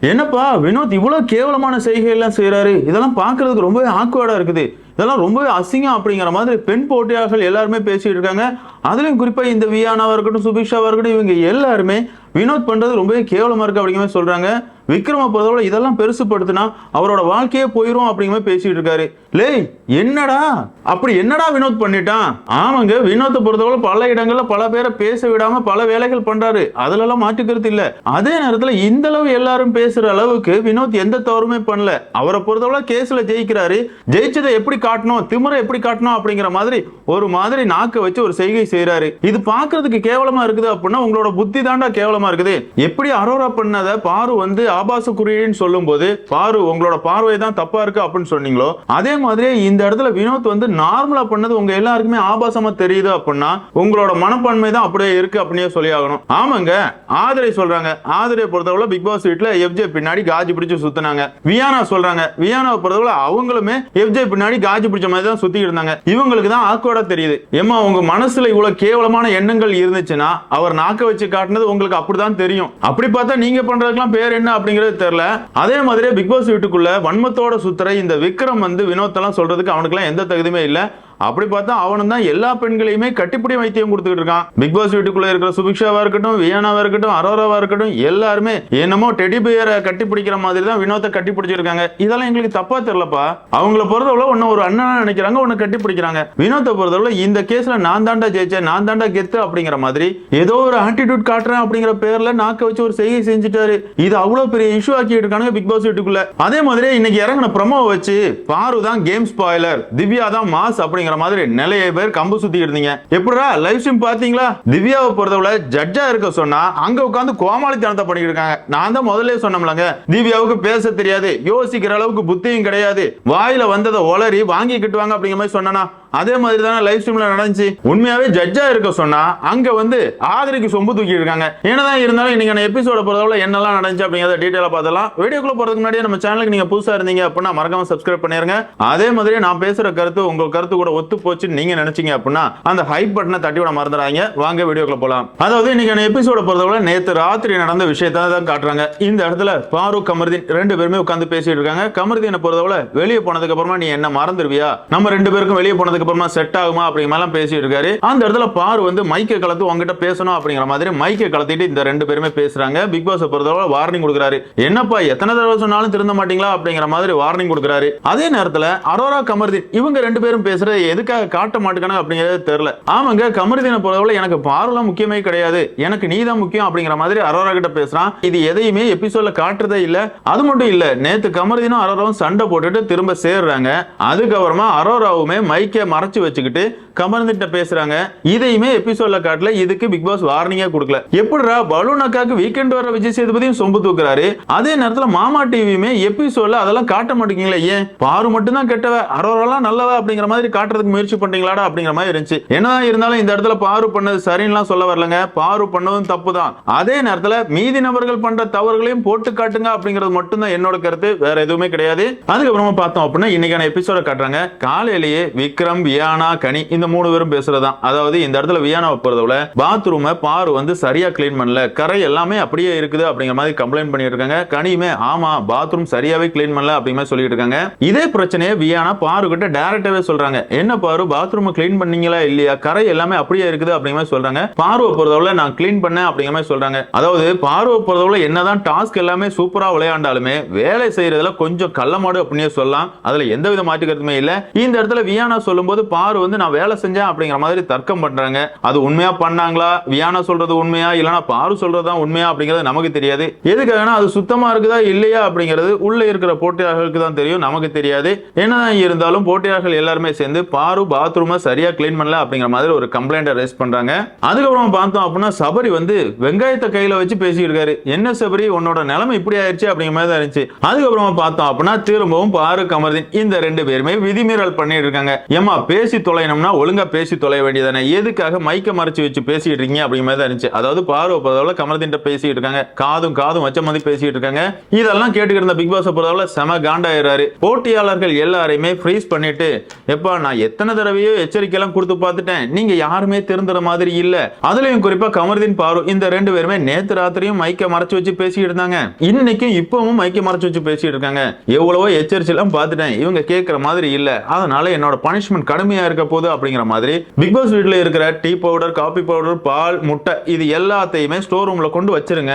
என்னப்பா வினோத் இவ்வளோ கேவலமான செய்கை எல்லாம் இதெல்லாம் பார்க்கறதுக்கு ரொம்பவே ஆக்வர்டாக இருக்குது. இதெல்லாம் ரொம்பவே அசிங்கம் அப்படிங்கிற மாதிரி பெண் போட்டியாளர்கள் எல்லாருமே பேசிட்டு இருக்காங்க. அதுலேயும் குறிப்பாக இந்த வியானாவாக இருக்கட்டும் சுபிஷாவாக இருக்கட்டும் இவங்க எல்லாருமே வினோத் பண்ணுறது ரொம்பவே கேவலமாக இருக்கு அப்படிங்கிற மாதிரி சொல்கிறாங்க விக்ரம பொறுத்தவரை இதெல்லாம் பெருசுப்படுத்தினா அவரோட வாழ்க்கையே போயிடும் அப்படிங்கிற மாதிரி பேசிகிட்டு இருக்காரு. லேய் என்னடா? அப்படி என்னடா வினோத் பண்ணிட்டான்? ஆமாங்க வினோத்தை பொறுத்தவரை பல இடங்கள்ல பல பேரை பேச விடாம பல வேலைகள் பண்றாரு. அதுல எல்லாம் மாற்றுக்கிறது இல்ல. அதே நேரத்துல இந்த அளவு எல்லாரும் பேசுற அளவுக்கு வினோத் எந்த தவறுமே பண்ணல. அவரை பொறுத்தவரை கேஸ்ல ஜெயிக்கிறாரு. ஜெயிச்சதை எப்படி காட்டணும்? திமுறை எப்படி காட்டணும்? அப்படிங்கிற மாதிரி ஒரு மாதிரி நாக்க வச்சு ஒரு செய்கை செய்யறாரு இது பாக்குறதுக்கு கேவலமா இருக்குது அப்படின்னா உங்களோட புத்தி தாண்டா கேவலமா இருக்குது. எப்படி அரோரா பண்ணதை பாரு வந்து ஆபாச குறியீடுன்னு சொல்லும்போது பாரு உங்களோட பார்வை தான் தப்பா இருக்கு அப்படின்னு சொன்னீங்களோ அதே மாதிரி இந்த இடத்துல வினோத் வந்து நார்மலா பண்ணது உங்க எல்லாருக்குமே ஆபாசமா தெரியுது அப்படின்னா உங்களோட மனப்பான்மை தான் அப்படியே இருக்கு அப்படியே சொல்லி ஆகணும். ஆமாங்க. ஆதரை சொல்றாங்க. ஆதரை பொறுத்தவரை பிக் பாஸ் வீட்டுல எஃப்ஜே பின்னாடி காஜி பிடிச்சு சுத்தினாங்க. வியானா சொல்றாங்க. வியானாவை பொறுத்தவரை அவங்களுமே எஃப்ஜே பின்னாடி காஜி பிடிச்ச மாதிரி தான் சுத்திட்டு இருந்தாங்க. இவங்களுக்கு தான் ஆக்வர்டா தெரியுது. ஏமா உங்க மனசுல இவ்வளவு கேவலமான எண்ணங்கள் இருந்துச்சுன்னா அவர் நாக்க வச்சு காட்டினது உங்களுக்கு அப்படிதான் தெரியும். அப்படி பார்த்தா நீங்க பண்றதுக்கெல்லாம் பேர் என்ன அப்படிங்கிறது தெரியல. அதே மாதிரி பிக் பாஸ் வீட்டுக்குள்ள வன்மத்தோட சுத்துற இந்த விக்ரம் வந்து வினோத் வினோத்தெல்லாம் சொல்றதுக்கு அவனுக்குலாம் எந்த தகுதியுமே இல்லை. அப்படி பார்த்தா அவனும் தான் எல்லா பெண்களையுமே கட்டிப்பிடி வைத்தியம் கொடுத்துக்கிட்டு இருக்கான். பிக் பாஸ் வீட்டுக்குள்ள இருக்கிற சுபிக்ஷாவா இருக்கட்டும் வியானாவா இருக்கட்டும் அரோராவா இருக்கட்டும் எல்லாருமே என்னமோ டெடி பியரை கட்டி பிடிக்கிற மாதிரி தான் வினோத்தை கட்டி பிடிச்சிருக்காங்க இதெல்லாம் எங்களுக்கு தப்பா தெரியலப்பா. அவங்கள பொறுத்தவரை ஒன்னு ஒரு அண்ணனா நினைக்கிறாங்க ஒன்னு கட்டி பிடிக்கிறாங்க வினோத்தை பொறுத்தவரை இந்த கேஸ்ல நான் தாண்டா ஜெயிச்சேன் நான் தாண்டா கெத்து அப்படிங்கிற மாதிரி ஏதோ ஒரு ஆட்டிடியூட் காட்டுறேன் அப்படிங்கிற பேர்ல நாக்க வச்சு ஒரு செய்கை செஞ்சுட்டாரு. இது அவ்வளவு பெரிய இஷ்யூ ஆக்கி இருக்கானுங்க பிக் பாஸ் வீட்டுக்குள்ள. அதே மாதிரி இன்னைக்கு இறங்கின ப்ரமோ வச்சு பாரு தான் கேம் ஸ்பாய்லர் திவ்யா தான் மாஸ் அப்படிங்கிற மாதிரி நிறைய பேர் கம்பு சுத்தி இருந்தீங்க. எப்படிடா லைவ் ஸ்ட்ரீம் பாத்தீங்களா திவ்யாவை பொறுத்தவரை ஜட்ஜா இருக்க சொன்னா அங்க உட்காந்து கோமாளித்தனத்தை பண்ணிட்டு இருக்காங்க. நான் தான் முதல்ல சொன்னோம்லங்க திவ்யாவுக்கு பேச தெரியாது யோசிக்கிற அளவுக்கு புத்தியும் கிடையாது. வாயில வந்ததை ஒளரி வாங்கி கிட்டுவாங்க அப்படிங்கிற மாதிரி சொன்னா அதே மாதிரி தானே லைவ் ஸ்ட்ரீம்ல நடந்துச்சு. உண்மையாவே ஜட்ஜா இருக்க சொன்னா அங்க வந்து ஆதரிக்கு சொம்பு தூக்கி இருக்காங்க. என்னதான் இருந்தாலும் இன்னைக்கு எபிசோட பொறுத்தவரை என்னெல்லாம் நடந்துச்சு அப்படிங்கறத டீட்டெயிலா பார்த்தலாம் வீடியோக்குள்ள போறதுக்கு முன்னாடியே நம்ம சேனலுக்கு நீங்க புதுசா இருந்தீங்க அப்படின்னா மறக்காம சப்ஸ்கிரைப் பண்ணிருங்க. அதே மாதிரி நான் பேசுற கருத்து உங்க கருத்து கூட ஒத்து போச்சுன்னு நீங்க நினைச்சீங்க அப்படின்னா அந்த ஹைப் பட்டனை தட்டி விட மறந்துடாங்க வாங்க வீடியோக்குள்ள போலாம். அதாவது இன்னைக்கு எபிசோட பொறுத்தவரை நேத்து ராத்திரி நடந்த விஷயத்தை தான் காட்டுறாங்க. இந்த இடத்துல பாரூக் கமர்தீன் ரெண்டு பேருமே உட்காந்து பேசிட்டு இருக்காங்க. கமர்தீனை பொறுத்தவரை வெளியே போனதுக்கு அப்புறமா நீ என்ன மறந்துடுவியா நம்ம ரெண்டு பேருக்கும் வெளியே போனது அதுக்கப்புறமா செட் ஆகுமா அப்படிங்கிற மாதிரிலாம் பேசிட்டு இருக்காரு அந்த இடத்துல பாரு வந்து மைக்கை கலத்து உங்ககிட்ட பேசணும் அப்படிங்கிற மாதிரி மைக்கை கலத்திட்டு இந்த ரெண்டு பேருமே பேசுறாங்க. பிக் பாஸ் பொறுத்தவரை வார்னிங் கொடுக்குறாரு. என்னப்பா எத்தனை தடவை சொன்னாலும் திருந்த மாட்டீங்களா அப்படிங்கிற மாதிரி வார்னிங் கொடுக்குறாரு. அதே நேரத்துல அரோரா கமர்தீன் இவங்க ரெண்டு பேரும் பேசுறது எதுக்காக காட்ட மாட்டேங்காங்க அப்படிங்கிறது தெரியல. ஆமாங்க கமர்தீனை பொறுத்தவரை எனக்கு பாருலாம் முக்கியமே கிடையாது. எனக்கு நீ தான் முக்கியம் அப்படிங்கிற மாதிரி அரோரா கிட்ட பேசுறான். இது எதையுமே எபிசோட்ல காட்டுறதே இல்ல. அது மட்டும் இல்ல நேத்து கமர்தீனும் அரோராவும் சண்டை போட்டுட்டு திரும்ப சேர்றாங்க. அதுக்கப்புறமா அரோராவுமே மைக்கை மறைச்சு வச்சுக்கிட்டு கமர்ந்துட்ட பேசுறாங்க. இதையுமே எபிசோட்ல காட்டல. இதுக்கு பிக் பாஸ் வார்னிங்கா கொடுக்கல. எப்படிடா பலூன் அக்காக்கு வீக்கெண்ட் வர விஜய் சேதுபதியும் சொம்பு தூக்குறாரு. அதே நேரத்துல மாமா டிவியுமே எபிசோட்ல அதெல்லாம் காட்ட மாட்டேங்கீங்களா ஏன்? பாரு மட்டும் தான் கெட்டவ. அரோரெல்லாம் நல்லவ அப்படிங்கிற மாதிரி காட்டுறதுக்கு முயற்சி பண்றீங்களாடா அப்படிங்கிற மாதிரி இருந்துச்சு. என்னதான் இருந்தாலும் இந்த இடத்துல பாரு பண்ணது சரின்னுலாம் சொல்ல வரலங்க. பாரு பண்ணதும் தப்பு தான் அதே நேரத்துல மீதி நபர்கள் பண்ற தவறுகளையும் போட்டு காட்டுங்க அப்படிங்கிறது மட்டும் தான் என்னோட கருத்து. வேற எதுவுமே கிடையாது. அதுக்கப்புறமா பார்த்தோம் அப்படின்னா இன்னைக்கான எபிசோட காட்டுறாங்க. காலையிலேயே விக்ரம் வியானா கனி இந்த மூணு பேரும் பேசுறதுதான். அதாவது இந்த இடத்துல வியானாவை போறதுல பாத்ரூமை பாரு வந்து சரியா கிளீன் பண்ணல. கரை எல்லாமே அப்படியே இருக்குது அப்படிங்கிற மாதிரி கம்ப்ளைண்ட் பண்ணிட்டு இருக்காங்க கனியுமே ஆமா பாத்ரூம் சரியாவே கிளீன் பண்ணல அப்படிங்கிற மாதிரி சொல்லிட்டு இருக்காங்க இதே பிரச்சனையை வியானா பாரு கிட்ட டைரக்டாவே சொல்றாங்க. என்ன பாரு பாத்ரூம் க்ளீன் பண்ணீங்களா இல்லையா? கரை எல்லாமே அப்படியே இருக்குது அப்படிங்கிற மாதிரி சொல்றாங்க. பார்வை பொறுத்தவரை நான் கிளீன் பண்ணேன் அப்படிங்கிற மாதிரி சொல்றாங்க. அதாவது பார்வை பொறுத்தவரை என்னதான் டாஸ்க் எல்லாமே சூப்பரா விளையாண்டாலுமே வேலை செய்யறதுல கொஞ்சம் கள்ளமாடு அப்படின்னே சொல்லலாம். அதுல எந்த வித மாற்று கருத்துமே இல்ல. இந்த இடத்துல வியானா சொல்லும் சொல்லும்போது பாரு வந்து நான் வேலை செஞ்சேன் அப்படிங்கிற மாதிரி தர்க்கம் பண்றாங்க. அது உண்மையா பண்ணாங்களா? வியானா சொல்றது உண்மையா? இல்லைன்னா பாரு சொல்றது தான் உண்மையா அப்படிங்கிறது நமக்கு தெரியாது. எதுக்காகனா அது சுத்தமா இருக்குதா இல்லையா அப்படிங்கிறது உள்ள இருக்கிற போட்டியாளர்களுக்கு தான் தெரியும் நமக்கு தெரியாது. என்னதான் இருந்தாலும் போட்டியாளர்கள் எல்லாருமே சேர்ந்து பாரு பாத்ரூமை சரியா க்ளீன் பண்ணல அப்படிங்கிற மாதிரி ஒரு கம்ப்ளைண்ட் ரைஸ் பண்றாங்க. அதுக்கப்புறம் பார்த்தோம் அப்படின்னா சபரி வந்து வெங்காயத்தை கையில வச்சு பேசிட்டு இருக்காரு. என்ன சபரி உன்னோட நிலைமை இப்படி ஆயிடுச்சு அப்படிங்கிற மாதிரி தான் இருந்துச்சு. அதுக்கப்புறமா பார்த்தோம் அப்படின்னா திரும்பவும் பாரு கமர்தீன் இந்த ரெண்டு பேருமே விதிமீறல் பண்ணிட்டு இருக்காங்க. ஏமா பேசி தொலையணும்னா ஒழுங்கா பேசி தொலைய வேண்டியதானே எதுக்காக மைக்க மறைச்சு வச்சு பேசிட்டு இருக்கீங்க அப்படிங்கிற மாதிரி தான் இருந்துச்சு. அதாவது பார்வை பொறுத்தவரை கமலத்தின் பேசிட்டு இருக்காங்க காதும் காதும் வச்ச மாதிரி பேசிட்டு இருக்காங்க இதெல்லாம் கேட்டுக்கிட்டு இருந்த பிக் பாஸ் பொறுத்தவரை செம காண்டாயிடுறாரு. போட்டியாளர்கள் எல்லாரையுமே ஃப்ரீஸ் பண்ணிட்டு எப்பா நான் எத்தனை தடவையோ எச்சரிக்கை எல்லாம் கொடுத்து பார்த்துட்டேன். நீங்க யாருமே திருந்துற மாதிரி இல்ல. அதுலயும் குறிப்பா கமர்தீன் பாரு இந்த ரெண்டு பேருமே நேத்து ராத்திரியும் மைக்க மறைச்சு வச்சு பேசிட்டு இருந்தாங்க. இன்னைக்கும் இப்பவும் மைக்க மறைச்சு வச்சு பேசிட்டு இருக்காங்க. எவ்வளவோ எச்சரிச்சு எல்லாம் பார்த்துட்டேன். இவங்க கேட்கிற மாதிரி இல்ல. அதனால என்னோட பனிஷ்மெண்ட் கடுமையா இருக்க போகுது அப்படிங்கிற மாதிரி பிக் பாஸ் வீட்ல இருக்கிற டீ பவுடர் காபி பவுடர் பால் முட்டை இது எல்லாத்தையுமே ஸ்டோர் ரூம்ல கொண்டு வச்சிருங்க.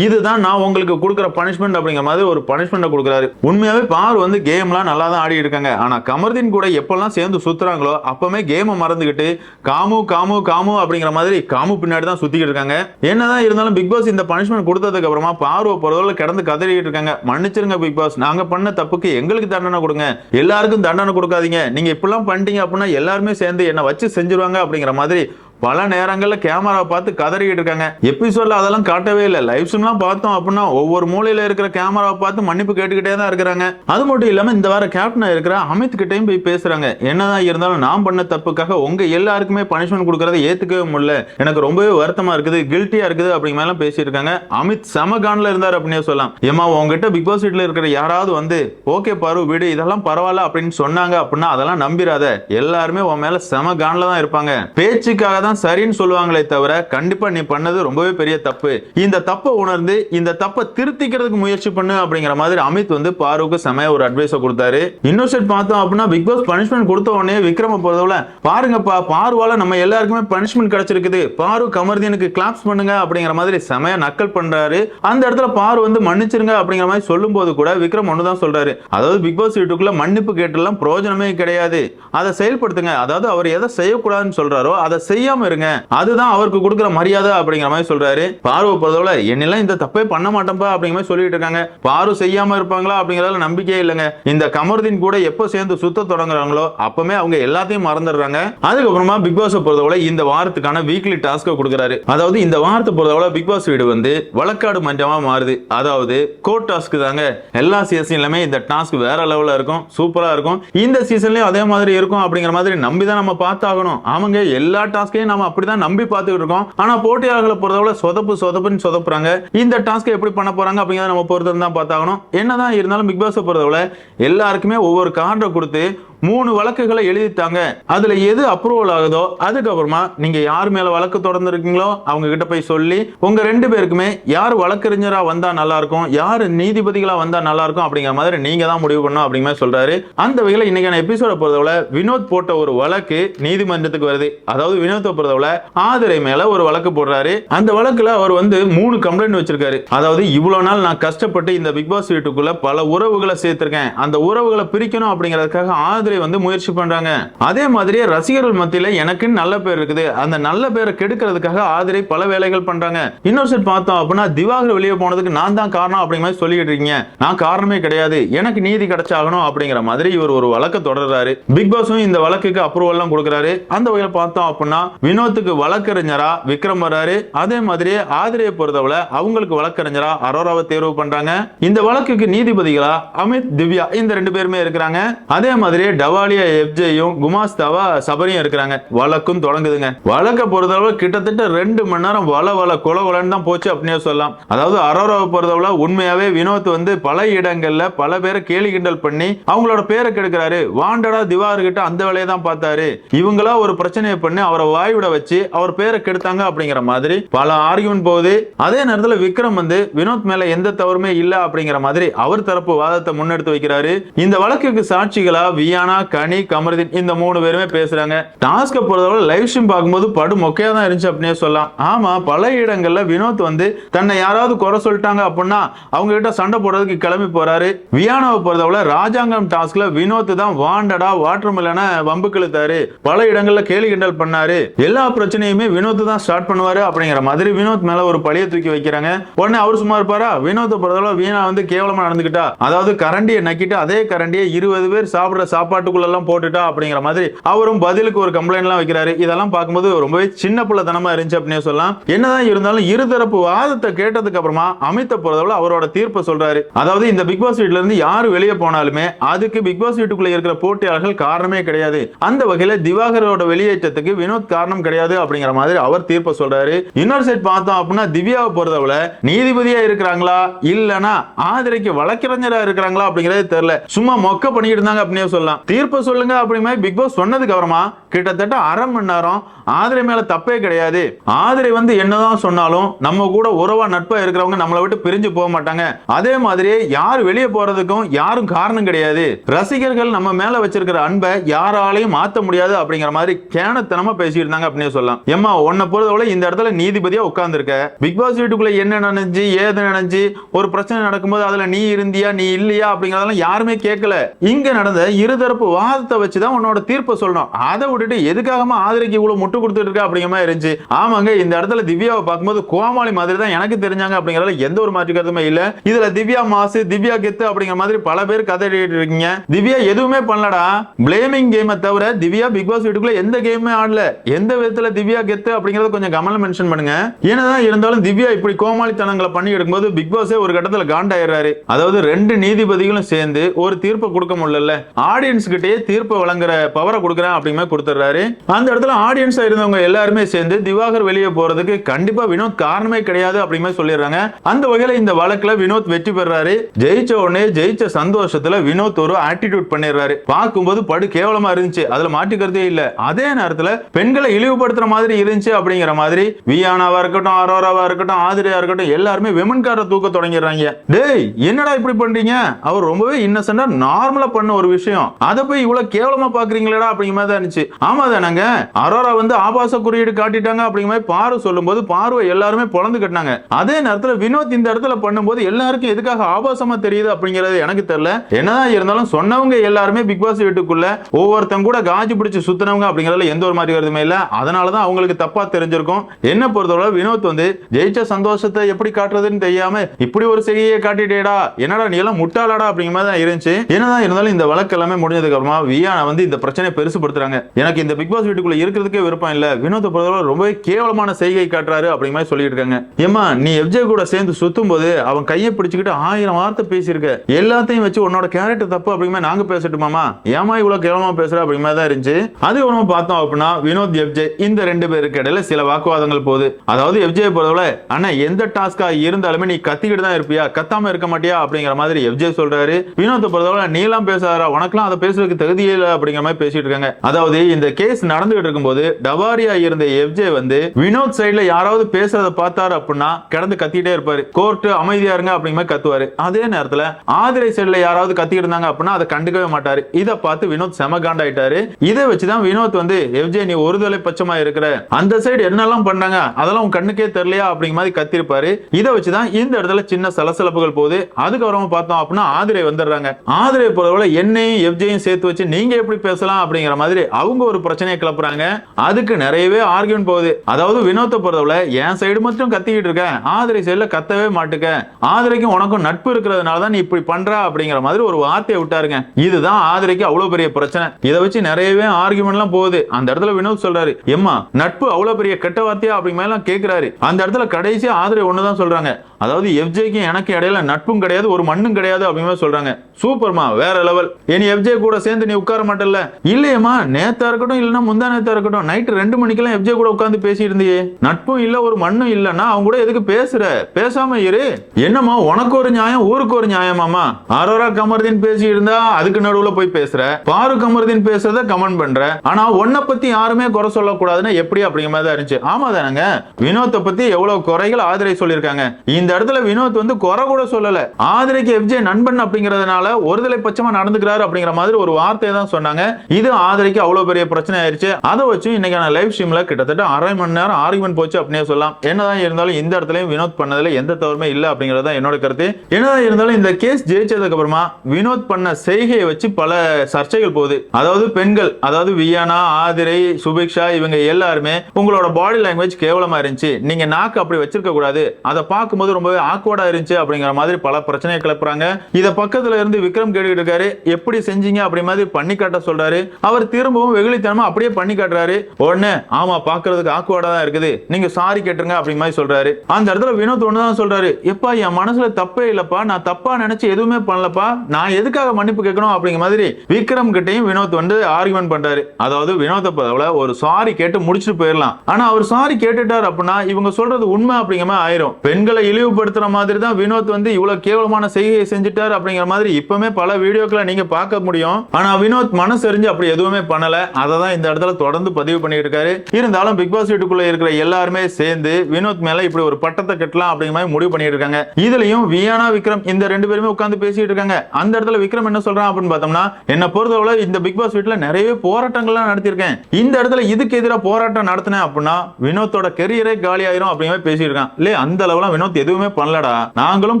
இதுதான் நான் உங்களுக்கு கொடுக்குற பனிஷ்மெண்ட் அப்படிங்கிற மாதிரி ஒரு பனிஷ்மெண்ட் கொடுக்குறாரு. உண்மையாவே பார் வந்து கேம்லாம் நல்லா தான் ஆடி இருக்காங்க. ஆனா கமர்தீன் கூட எப்பெல்லாம் சேர்ந்து சுத்துறாங்களோ அப்பவுமே கேமை மறந்துக்கிட்டு காமு காமு காமு அப்படிங்கிற மாதிரி காமு பின்னாடி தான் சுற்றிக்கிட்டு இருக்காங்க. என்னதான் இருந்தாலும் பிக் பாஸ் இந்த பனிஷ்மெண்ட் கொடுத்ததுக்கு அப்புறமா பார்வை பொறுத்தவரை கிடந்து கதறிட்டு இருக்காங்க. மன்னிச்சிருங்க பிக் பாஸ் நாங்க பண்ண தப்புக்கு எங்களுக்கு தண்டனை கொடுங்க. எல்லாருக்கும் தண்டனை கொடுக்காதீங்க. நீங்க இப்படிலாம் பண்ணிட்டீங்க அப்படின்னா எல்லாருமே சேர்ந்து என்ன வச்சு செஞ்சிருவாங்க அப்படிங்கிற மாதிரி பல நேரங்களில் கேமரா பார்த்து கதறிக்கிட்டு இருக்காங்க. எபிசோட்ல அதெல்லாம் காட்டவே இல்லை. லைவ் ஸ்ட்ரீம்லாம் பார்த்தோம் அப்படின்னா ஒவ்வொரு மூலையில இருக்கிற கேமராவை பார்த்து மன்னிப்பு கேட்டுக்கிட்டே தான் இருக்கிறாங்க. அது மட்டும் இல்லாம இந்த வார கேப்டனா இருக்கிற அமித் கிட்டையும் போய் பேசுறாங்க. என்னதான் இருந்தாலும் நான் பண்ண தப்புக்காக உங்க எல்லாருக்குமே பனிஷ்மெண்ட் கொடுக்கறத ஏத்துக்கவே முடியல. எனக்கு ரொம்பவே வருத்தமா இருக்குது கில்ட்டியா இருக்குது அப்படிங்கிற மாதிரிலாம் பேசியிருக்காங்க. அமித் செமகான்ல இருந்தார் அப்படின்னே சொல்லலாம். ஏமா உங்ககிட்ட பிக் பாஸ் வீட்டில் இருக்கிற யாராவது வந்து ஓகே பாரு வீடு இதெல்லாம் பரவாயில்ல அப்படின்னு சொன்னாங்க அப்படின்னா அதெல்லாம் நம்பிராத. எல்லாருமே உன் மேல செம கான்ல தான் இருப்பாங்க. பேச்சுக்காக தான் சரின்னு சொல்லுவாங்களே தவிர கண்டிப்பா நீ பண்ணது ரொம்பவே பெரிய தப்பு. இந்த தப்பை உணர்ந்து இந்த தப்பை திருத்திக்கிறதுக்கு முயற்சி பண்ணு அப்படிங்கிற மாதிரி அமித் வந்து பாருக்கு செமையா ஒரு அட்வைஸை கொடுத்தாரு. இன்னொரு சைட் பார்த்தோம் அப்படின்னா பிக் பாஸ் பனிஷ்மெண்ட் கொடுத்த உடனே விக்ரம பொறுத்தவரை பாருங்கப்பா பாருவால நம்ம எல்லாருக்குமே பனிஷ்மெண்ட் கிடைச்சிருக்குது. பாரு கமர்தீனுக்கு கிளாப்ஸ் பண்ணுங்க அப்படிங்கிற மாதிரி செமையா நக்கல் பண்றாரு. அந்த இடத்துல பாரு வந்து மன்னிச்சிருங்க அப்படிங்கிற மாதிரி சொல்லும் போது கூட விக்ரம் ஒண்ணுதான் தான் சொல்றாரு. அதாவது பிக் பாஸ் வீட்டுக்குள்ள மன்னிப்பு கேட்டுலாம் பிரயோஜனமே கிடையாது. அதை செயல்படுத்துங்க. அதாவது அவர் எதை செய்யக்கூடாதுன்னு சொல்றாரோ அதை செய்யாம இருங்க. அதுதான் அவருக்கு கொடுக்குற மரியாதை அப்படிங்கிற மாதிரி சொல்றாரு. பார்வை பொறுத்தவரை என்னெல்லாம் இந்த தப்பே பண்ண மாட்டேன்ப்பா அப்படிங்கிற மாதிரி சொல்லிட்டு இருக்காங்க. பாரு செய்யாம இருப்பாங்களா அப்படிங்கறதுல நம்பிக்கையே இல்லைங்க. இந்த கமர்தீன் கூட எப்போ சேர்ந்து சுத்த தொடங்குறாங்களோ அப்பமே அவங்க எல்லாத்தையும் மறந்துடுறாங்க. அதுக்கப்புறமா பிக் பாஸ் பொறுத்தவரை இந்த வாரத்துக்கான வீக்லி டாஸ்க்கை கொடுக்குறாரு. அதாவது இந்த வாரத்தை பொறுத்தவரை பிக் பாஸ் வீடு வந்து வழக்காடு மன்றமா மாறுது. அதாவது கோட் டாஸ்க் தாங்க. எல்லா சீசன்லயுமே இந்த டாஸ்க் வேற லெவல்ல இருக்கும். சூப்பரா இருக்கும். இந்த சீசன்லயும் அதே மாதிரி இருக்கும் அப்படிங்கிற மாதிரி நம்பி தான் நம்ம பார்த்தாகணும். ஆமாங்க எல்லா டாஸ்கையும் நம்ம அப்படிதான் நம்பி பார்த்துட்டு இருக்கோம். ஆனா போட்டியாளர்களை பொறுத்தவரை சொதப்பு சொதப்புன்னு சொதப்புறாங்க. இந்த டாஸ்க்கை எப்படி பண்ண போறாங்க அப்படிங்கிறத நம்ம பொறுத்திருந்தா பார்த்தாகணும். என்னதான் இருந்தாலும் பிக் பாஸ் பொறுத்தவரை எல்லாருக்குமே ஒவ்வொரு கார்டை கொடுத்து மூணு வழக்குகளை எழுதித்தாங்க அதுல எது அப்ரூவல் ஆகுதோ அதுக்கப்புறமா நீங்க யார் மேல வழக்கு தொடர்ந்துருக்கீங்களோ அவங்க கிட்ட போய் சொல்லி உங்க ரெண்டு பேருக்குமே யார் வழக்கறிஞரா வந்தா நல்லா இருக்கும் யார் நீதிபதிகளா வந்தா நல்லா இருக்கும் அப்படிங்கிற மாதிரி நீங்க தான் முடிவு பண்ணும் அப்படிங்கிற மாதிரி சொல்றாரு. அந்த வகையில் இன்னைக்கான எபிசோட பொறுத்தவரை வினோத் போட்ட ஒரு வழக்கு நீதிமன்றத்துக்கு வருது. அதாவது வினோத்தை பொறுத்தவரை ஆதிரை மேல ஒரு வழக்கு போடுறாரு. அந்த வழக்குல அவர் வந்து மூணு கம்ப்ளைண்ட் வச்சிருக்காரு. அதாவது இவ்வளவு நாள் நான் கஷ்டப்பட்டு இந்த பிக் பாஸ் வீட்டுக்குள்ள பல உறவுகளை சேர்த்திருக்கேன். அந்த உறவுகளை பிரிக்கணும் அப்படிங்கிறதுக்காக ஆதிரை வந்து முயற்சி பண்றாங்க. அதே மாதிரி ரசிகர்கள் மத்தியில எனக்கு நல்ல பேர் இருக்குது. அந்த நல்ல பேரை கெடுக்கிறதுக்காக ஆதிரை பல வேலைகள் பண்றாங்க. இன்னொரு செட் பார்த்தோம் அப்படின்னா திவாகர் வெளியே போனதுக்கு நான் தான் காரணம் அப்படிங்கிற மாதிரி சொல்லிட்டு இருக்கீங்க. நான் காரணமே கிடையாது. எனக்கு நீதி கிடைச்சாகணும் அப்படிங்கிற மாதிரி இவர் ஒரு வழக்கு தொடர்றாரு. பிக் பாஸும் இந்த வழக்குக்கு அப்ரூவல் எல்லாம் கொடுக்குறாரு. அந்த வகையில் பார்த்தோம் அப்படின்னா வினோத்துக்கு வழக்கறிஞரா விக்ரம் வர்றாரு. அதே மாதிரியே ஆதிரையை பொறுத்தவரை அவங்களுக்கு வழக்கறிஞரா அரோராவை தேர்வு பண்றாங்க. இந்த வழக்குக்கு நீதிபதிகளா அமித் திவ்யா இந்த ரெண்டு பேருமே இருக்கிறாங்க. அதே மாதிரி டவாலியா எப்ஜேயும் குமாஸ்தாவா சபரியும் இருக்கிறாங்க. வழக்கும் தொடங்குதுங்க. வழக்க பொறுத்தளவு கிட்டத்தட்ட ரெண்டு மணி நேரம் வள வள கொல கொலன்னு தான் போச்சு அப்படின்னே சொல்லலாம். அதாவது அரோராவை பொறுத்தளவுல உண்மையாவே வினோத் வந்து பல இடங்கள்ல பல பேரை கேலி கிண்டல் பண்ணி அவங்களோட பேரை கெடுக்கிறாரு. வாண்டடா திவார் கிட்ட அந்த வேலையை தான் பார்த்தாரு. இவங்களா ஒரு பிரச்சனையை பண்ணி அவரை வாய்விட வச்சு அவர் பேரை கெடுத்தாங்க அப்படிங்கிற மாதிரி பல ஆர்கியூமெண்ட் போகுது. அதே நேரத்தில் விக்ரம் வந்து வினோத் மேல எந்த தவறுமே இல்ல அப்படிங்கிற மாதிரி அவர் தரப்பு வாதத்தை முன்னெடுத்து வைக்கிறாரு. இந்த வழக்குக்கு சாட்சிகளா வியான் கனி கமருதீன் இந்த மூணு பேருமே பேசுறாங்க. டாஸ்க பொறுத்தவரை லைவ் ஸ்ட்ரீம் பார்க்கும்போது படு மொக்கையா தான் இருந்துச்சு அப்படின்னே சொல்லலாம். ஆமா பல இடங்கள்ல வினோத் வந்து தன்னை யாராவது குறை சொல்லிட்டாங்க அப்படின்னா அவங்க கிட்ட சண்டை போடுறதுக்கு கிளம்பி போறாரு. வியானாவை பொறுத்தவரை ராஜாங்கம் டாஸ்க்ல வினோத் தான் வாண்டடா வாட்டர் மில்லன வம்பு கிழுத்தாரு பல இடங்கள்ல கேலி கிண்டல் பண்ணாரு. எல்லா பிரச்சனையுமே வினோத் தான் ஸ்டார்ட் பண்ணுவாரு அப்படிங்கிற மாதிரி வினோத் மேல ஒரு பழைய தூக்கி வைக்கிறாங்க. உடனே அவர் சும்மா இருப்பாரா? வினோத்தை பொறுத்தவரை வீணா வந்து கேவலமா நடந்துகிட்டா அதாவது கரண்டியை நக்கிட்டு அதே கரண்டியை இருபது பேர் சாப்பிடுற சாப்பாடு சாப்பாட்டுக்குள்ள எல்லாம் போட்டுட்டா அப்படிங்கிற மாதிரி அவரும் பதிலுக்கு ஒரு கம்ப்ளைண்ட் எல்லாம் வைக்கிறாரு. இதெல்லாம் பார்க்கும்போது ரொம்பவே சின்ன பிள்ளைத்தனமா இருந்துச்சு அப்படின்னு சொல்லலாம். என்னதான் இருந்தாலும் இருதரப்பு வாதத்தை கேட்டதுக்கு அப்புறமா அமித்த போறதவள அவரோட தீர்ப்பை சொல்றாரு. அதாவது இந்த பிக் பாஸ் வீட்ல இருந்து யாரு வெளியே போனாலுமே அதுக்கு பிக் பாஸ் வீட்டுக்குள்ள இருக்கிற போட்டியாளர்கள் காரணமே கிடையாது. அந்த வகையில திவாகரோட வெளியேற்றத்துக்கு வினோத் காரணம் கிடையாது அப்படிங்கிற மாதிரி அவர் தீர்ப்பை சொல்றாரு. இன்னொரு சைட் பார்த்தோம் அப்படின்னா திவ்யாவை பொறுத்தவள நீதிபதியா இருக்கிறாங்களா? இல்லனா ஆதரைக்கு வழக்கறிஞரா இருக்கிறாங்களா அப்படிங்கறது தெரியல. சும்மா மொக்க பண்ணிட்டு இருந்தாங்க அப்படின்னே சொல்லலாம். தீர்ப்பு சொல்லுங்க அப்படிங்கிற மாதிரி பிக் பாஸ் சொன்னதுக்கு அப்புறமா கிட்டத்தட்ட அரை மணி நேரம் ஆதிரை மேல தப்பே கிடையாது. ஆதிரை வந்து என்னதான் சொன்னாலும் நம்ம கூட உறவா நட்பா இருக்கிறவங்க நம்மளை விட்டு பிரிஞ்சு போக மாட்டாங்க. அதே மாதிரி யார் வெளியே போறதுக்கும் யாரும் காரணம் கிடையாது. ரசிகர்கள் நம்ம மேல வச்சிருக்கிற அன்பை யாராலையும் மாத்த முடியாது அப்படிங்கிற மாதிரி கேனத்தனமா பேசிட்டு இருந்தாங்க அப்படின்னு சொல்லலாம். ஏமா உன்னை பொறுத்தவரை இந்த இடத்துல நீதிபதியா உட்கார்ந்துருக்க. பிக் பாஸ் வீட்டுக்குள்ள என்ன நினைச்சு ஏது நினைச்சு ஒரு பிரச்சனை நடக்கும்போது அதுல நீ இருந்தியா நீ இல்லையா அப்படிங்கறதெல்லாம் யாருமே கேட்கல. இங்க நடந்த இருதரப்பு தரப்பு வாதத்தை வச்சு தான் உன்னோட தீர்ப்பை சொல்லணும். அதை விட்டுட்டு எதுக்காகமா ஆதரிக்கு இவ்வளவு முட்டு கொடுத்துட்டு இருக்கா அப்படிங்கிற மாதிரி இருந்துச்சு. ஆமாங்க இந்த இடத்துல திவ்யாவை பார்க்கும்போது கோமாளி மாதிரி தான் எனக்கு தெரிஞ்சாங்க அப்படிங்கறதுல எந்த ஒரு மாற்று கருத்துமே இல்ல. இதுல திவ்யா மாசு திவ்யா கெத்து அப்படிங்கிற மாதிரி பல பேர் கதை இருக்கீங்க. திவ்யா எதுவுமே பண்ணலடா. பிளேமிங் கேமை தவிர திவ்யா பிக் பாஸ் வீட்டுக்குள்ள எந்த கேமே ஆடல. எந்த விதத்துல திவ்யா கெத்து அப்படிங்கறத கொஞ்சம் கமலம் மென்ஷன் பண்ணுங்க. என்னதான் இருந்தாலும் திவ்யா இப்படி கோமாளித்தனங்களை பண்ணி எடுக்கும்போது பிக் பாஸே ஒரு கட்டத்துல காண்டாயிடுறாரு. அதாவது ரெண்டு நீதிபதிகளும் சேர்ந்து ஒரு தீர்ப்பை கொடுக்க முடியல ஆடியன்ஸ் கிட்டயே தீர்ப்பை வழங்குற பவரை கொடுக்குறேன் அப்படிங்கிற மாதிரி அந்த இடத்துல ஆடியன்ஸா இருந்தவங்க எல்லாருமே சேர்ந்து திவாகர் வெளியே போறதுக்கு கண்டிப்பா வினோத் காரணமே கிடையாது அப்படிங்கிற சொல்லிடுறாங்க. அந்த வகையில இந்த வழக்குல வினோத் வெற்றி பெறாரு ஜெயிச்ச உடனே ஜெயிச்ச சந்தோஷத்துல வினோத் ஒரு ஆட்டிடியூட் பண்ணிடுறாரு. பார்க்கும்போது படு கேவலமா இருந்துச்சு. அதுல மாட்டிக்கிறதே இல்ல. அதே நேரத்துல பெண்களை இழிவுபடுத்துற மாதிரி இருந்துச்சு அப்படிங்கிற மாதிரி வியானாவா இருக்கட்டும் அரோராவா இருக்கட்டும் ஆதிரியா இருக்கட்டும் எல்லாருமே வெமன்கார தூக்க தொடங்கிடுறாங்க. டேய் என்னடா இப்படி பண்றீங்க? அவர் ரொம்பவே இன்னசென்டா நார்மலா பண்ண ஒரு விஷயம். அதை போய் இவ்வளவு கேவலமா பாக்குறீங்களா அப்படிங்கிற மாதிரி தான் இருந்துச்சு. ஆமா தானங்க அரோரா வந்து ஆபாச குறியீடு காட்டிட்டாங்க அப்படிங்கிற மாதிரி பாரு சொல்லும்போது பார்வை எல்லாருமே பொழந்து கட்டினாங்க. அதே நேரத்துல வினோத் இந்த இடத்துல பண்ணும்போது எல்லாருக்கும் எதுக்காக ஆபாசமா தெரியுது அப்படிங்கிறது எனக்கு தெரியல. என்னதான் இருந்தாலும் சொன்னவங்க எல்லாருமே பிக் பாஸ் வீட்டுக்குள்ள ஒவ்வொருத்தங்க கூட காஜி பிடிச்சு சுத்தினவங்க அப்படிங்கறதுல எந்த ஒரு மாதிரி கருதுமே இல்ல. அதனாலதான் அவங்களுக்கு தப்பா தெரிஞ்சிருக்கும். என்ன பொறுத்தவரை வினோத் வந்து ஜெயிச்ச சந்தோஷத்தை எப்படி காட்டுறதுன்னு தெரியாம இப்படி ஒரு செய்தியை காட்டிட்டேடா. என்னடா நீ எல்லாம் முட்டாளாடா அப்படிங்கிற மாதிரி தான் இருந்துச்சு. என்னதான் இருந்தாலும் இந்த வழக்கு எல்லாமே முடிஞ்சதுக்கு அப்புறமா வியானை வந்து இந்த பிரச்சனையை பெருசுபடுத்துறாங்க. எனக்கு இந்த பிக் பாஸ் வீட்டுக்குள்ள இருக்கிறதுக்கே விருப்பம் இல்ல. வினோத்தை பொறுத்தவரை ரொம்பவே கேவலமான செய்கை காட்டுறாரு அப்படிங்கிற மாதிரி சொல்லிட்டு இருக்காங்க ஏமா நீ எஃப்ஜே கூட சேர்ந்து சுத்தும் போது அவன் கையை பிடிச்சிக்கிட்டு ஆயிரம் வார்த்தை பேசியிருக்க. எல்லாத்தையும் வச்சு உன்னோட கேரக்டர் தப்பு அப்படிங்கிற நாங்க பேசட்டுமாமா ஏமா இவ்வளவு கேவலமா பேசுற அப்படிங்கிற தான் இருந்துச்சு. அதுக்கப்புறமா பார்த்தோம் அப்படின்னா வினோத் எஃப்ஜே இந்த ரெண்டு பேருக்கு இடையில சில வாக்குவாதங்கள் போகுது. அதாவது எஃப்ஜே பொறுத்தவரை அண்ணா எந்த டாஸ்கா இருந்தாலுமே நீ கத்திக்கிட்டு தான் இருப்பியா? கத்தாம இருக்க மாட்டியா அப்படிங்கிற மாதிரி எஃப்ஜே சொல்றாரு. வினோத்தை பொறுத்தவரை நீலாம் பேசாதா உனக்கெல்லாம் அதை பேசுறதுக்கு தகுதியே இல்லை அப்படிங்கிற மாதிரி பேசிட்டு இருக்காங்க. அதாவது இந்த கேஸ் நடந்துகிட்டு இருக்கும்போது டபாரியா இருந்த எஃப்ஜே வந்து வினோத் சைட்ல யாராவது பேசுறத பார்த்தாரு அப்படின்னா கிடந்து கத்திட்டே இருப்பாரு. கோர்ட் அமைதியா இருங்க அப்படிங்கிற மாதிரி கத்துவாரு. அதே நேரத்துல ஆதிரை சைட்ல யாராவது கத்திட்டு இருந்தாங்க அப்படின்னா அதை கண்டுக்கவே மாட்டாரு. இதை பார்த்து வினோத் செம காண்டாயிட்டாரு. இதை வச்சுதான் வினோத் வந்து எஃப்ஜே நீ ஒருதலை பட்சமா இருக்கிற. அந்த சைடு என்னெல்லாம் பண்ணாங்க அதெல்லாம் உன் கண்ணுக்கே தெரியலையா? அப்படிங்கிற மாதிரி கத்திருப்பாரு. இதை வச்சுதான் இந்த இடத்துல சின்ன சலசலப்புகள் போகுது. அதுக்கப்புறமா பார்த்தோம் அப்படின்னா ஆதிரை வந்துடுறாங்க. ஆதிரை பொறுத்தவரை என்னையும் எஃப்ஜேயும் சேர்த்து வச்சு நீங்க எப்படி பேசலாம் அப்படிங்கிற மாதிரி அவங்க ஒரு பிரச்சனையை கிளப்புறாங்க. அதுக்கு நிறையவே ஆர்கியூன் போகுது. அதாவது வினோத்தை பொறுத்தவரை என் சைடு மட்டும் கத்திக்கிட்டு இருக்க ஆதிரை சைடுல கத்தவே மாட்டுக்க. ஆதிரைக்கும் உனக்கும் நட்பு இருக்கிறதுனால தான் நீ இப்படி பண்ற அப்படிங்கிற மாதிரி ஒரு வார்த்தையை விட்டாருங்க. இதுதான் ஆதிரைக்கு அவ்வளவு பெரிய பிரச்சனை. இதை வச்சு நிறையவே ஆர்கியூமெண்ட்லாம் எல்லாம் போகுது. அந்த இடத்துல வினோத் சொல்றாரு எம்மா நட்பு அவ்வளவு பெரிய கெட்ட வார்த்தையா? அப்படிங்கிற மாதிரி எல்லாம் கேட்கிறாரு அந்த இடத்துல கடைசியா ஆதிரை ஒண்ணுதான் சொல்றாங்க. அதாவது எஃப்ஜேக்கும் எனக்கு இடையில நட்பும் கிடையாது ஒரு மண்ணும் கிடையாது அப்படின்னு சொல்றாங்க. சூப்பர்மா வேற லெவல் இனி எஃப்ஜே கூட சேர்ந்து நீ உட்கார மாட்டல இல்லையம்மா நேத்தா இருக்கட்டும் இல்லைன்னா முந்தா நேத்தா இருக்கட்டும் நைட் ரெண்டு மணிக்கெல்லாம் எஃப்ஜே கூட உட்காந்து பேசியிருந்தியே நட்பும் இல்ல ஒரு மண்ணும் இல்லைன்னா அவங்க கூட எதுக்கு பேசுற? பேசாம இரு. என்னம்மா உனக்கு ஒரு நியாயம் ஊருக்கு ஒரு நியாயமாமா அரோரா கமர்தீன் பேசி இருந்தா அதுக்கு நடுவுல போய் பேசுற. பாரு கமர்தீன் பேசுறத கமெண்ட் பண்ற. ஆனா உன்னை பத்தி யாருமே குறை சொல்லக்கூடாதுன்னு எப்படி அப்படிங்கிற மாதிரி தான் இருந்துச்சு. ஆமா தானங்க வினோத்தை பத்தி எவ்வளவு குறைகள் ஆதரவு சொல்லியிருக்காங்க. இந்த இந்த இடத்துல வினோத் வந்து குறை கூட சொல்லல. ஆதிரைக்கு எஃப்ஜே நண்பன் அப்படிங்கறதுனால ஒருதலை பட்சமா நடந்துக்கிறாரு அப்படிங்கிற மாதிரி ஒரு வார்த்தையை தான் சொன்னாங்க. இது ஆதிரைக்கு அவ்வளவு பெரிய பிரச்சனை ஆயிருச்சு. அதை வச்சு இன்னைக்கான லைவ் ஸ்ட்ரீம்ல கிட்டத்தட்ட அரை மணி நேரம் ஆர்குமெண்ட் போச்சு அப்படின்னே சொல்லலாம். என்னதான் இருந்தாலும் இந்த இடத்துலயும் வினோத் பண்ணதுல எந்த தவறுமே இல்ல அப்படிங்கறது என்னோட கருத்து. என்னதான் இருந்தாலும் இந்த கேஸ் ஜெயிச்சதுக்கு அப்புறமா வினோத் பண்ண செய்கையை வச்சு பல சர்ச்சைகள் போகுது. அதாவது பெண்கள் அதாவது வியானா ஆதிரை சுபிக்ஷா இவங்க எல்லாருமே உங்களோட பாடி லாங்குவேஜ் கேவலமா இருந்துச்சு. நீங்க நாக்கு அப்படி வச்சிருக்க கூடாது. அதை பார்க்கும்போது வந்து ரொம்பவே ஆக்வர்டா இருந்துச்சு அப்படிங்கிற மாதிரி பல பிரச்சனையை கிளப்புறாங்க. இத பக்கத்துல இருந்து விக்ரம் கேட்டுக்கிட்டு இருக்காரு. எப்படி செஞ்சீங்க அப்படி மாதிரி பண்ணி காட்ட சொல்றாரு. அவர் திரும்பவும் வெகுளித்தனமா அப்படியே பண்ணி காட்டுறாரு. உடனே ஆமா பாக்குறதுக்கு ஆக்வர்டா தான் இருக்குது. நீங்க சாரி கேட்டுருங்க அப்படி மாதிரி சொல்றாரு. அந்த இடத்துல வினோத் ஒண்ணுதான் சொல்றாரு. எப்பா என் மனசுல தப்பே இல்லப்பா. நான் தப்பா நினைச்சு எதுவுமே பண்ணலப்பா. நான் எதுக்காக மன்னிப்பு கேட்கணும்? அப்படிங்கிற மாதிரி விக்ரம் கிட்டையும் வினோத் வந்து ஆர்குமெண்ட் பண்றாரு. அதாவது வினோத்தை பதில ஒரு சாரி கேட்டு முடிச்சுட்டு போயிடலாம். ஆனா அவர் சாரி கேட்டுட்டார் அப்படின்னா இவங்க சொல்றது உண்மை அப்படிங்கிற மாதிரி ஆயிரும். பெண்களை இழிவு இழிவுபடுத்துற மாதிரி தான் வினோத் வந்து இவ்வளவு கேவலமான செய்கையை செஞ்சுட்டார் அப்படிங்கிற மாதிரி இப்பவுமே பல வீடியோக்களை நீங்க பார்க்க முடியும். ஆனா வினோத் மனசு எரிஞ்சு அப்படி எதுவுமே பண்ணல. அதை தான் இந்த இடத்துல தொடர்ந்து பதிவு பண்ணிட்டு இருக்காரு இருந்தாலும் பிக் பாஸ் வீட்டுக்குள்ள இருக்கிற எல்லாருமே சேர்ந்து வினோத் மேல இப்படி ஒரு பட்டத்தை கட்டலாம் அப்படிங்கிற மாதிரி முடிவு பண்ணிட்டு இருக்காங்க இதுலயும் வியானா விக்ரம் இந்த ரெண்டு பேருமே உட்கார்ந்து பேசிட்டு இருக்காங்க. அந்த இடத்துல விக்ரம் என்ன சொல்றான் அப்படின்னு பார்த்தோம்னா என்ன பொறுத்தவரை இந்த பிக் பாஸ் வீட்டுல நிறைய போராட்டங்கள்லாம் நடத்தியிருக்கேன். இந்த இடத்துல இதுக்கு எதிராக போராட்டம் நடத்தினேன் அப்படின்னா வினோத்தோட கெரியரே காலி ஆயிரும் அப்படிங்கிற மாதிரி பேசிட்டு அந்த அளவுலாம் வினோத் எதுவும் பண்ணலடா. நாங்களும்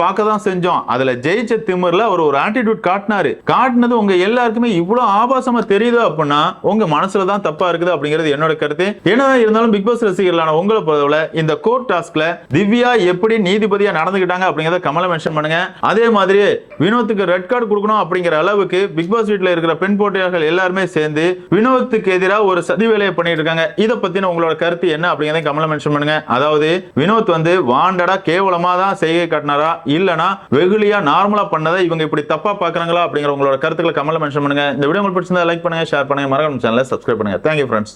பார்க்க தான் செஞ்சோம். அதுல ஜெயிச்ச திமிர்ல அவர் ஒரு ஆட்டிடியூட் காட்டினாரு. காட்டினது உங்க எல்லாருக்குமே இவ்வளவு ஆபாசமா தெரியுது அப்படின்னா உங்க மனசுல தான் தப்பா இருக்குது அப்படிங்கிறது என்னோட கருத்து. என்னதான் இருந்தாலும் பிக் பாஸ் ரசிகர்களான உங்களை பொறுத்தவரை இந்த கோர்ட் டாஸ்க்ல திவ்யா எப்படி நீதிபதியா நடந்துக்கிட்டாங்க அப்படிங்கறத கமல மென்ஷன் பண்ணுங்க. அதே மாதிரி வினோத்துக்கு ரெட் கார்டு கொடுக்கணும் அப்படிங்கிற அளவுக்கு பிக் பாஸ் வீட்ல இருக்கிற பெண் போட்டியாளர்கள் எல்லாருமே சேர்ந்து வினோத்துக்கு எதிராக ஒரு சதி வேலையை பண்ணிட்டு இருக்காங்க. இதை பத்தின உங்களோட கருத்து என்ன அப்படிங்கறத கமல மென்ஷன் பண்ணுங்க. அதாவது வினோத் வந்து வாண்டடா கேவலம் தான் செய்கை காட்டினாரா? இல்லனா வெகுளியா நார்மலா பண்ணதை இவங்க இப்படி தப்பா பாக்குறாங்களா அப்படிங்கிற உங்களோட கருத்துக்களை கமல மென்ஷன் பண்ணுங்க. இந்த வீடியோ உங்களுக்கு பிடிச்சிருந்தா லைக் பண்ணுங்க ஷேர் பண்ணுங்க. மறக்காம சேனலை சப்ஸ்கிரைப் பண்ணுங்க. Thank you friends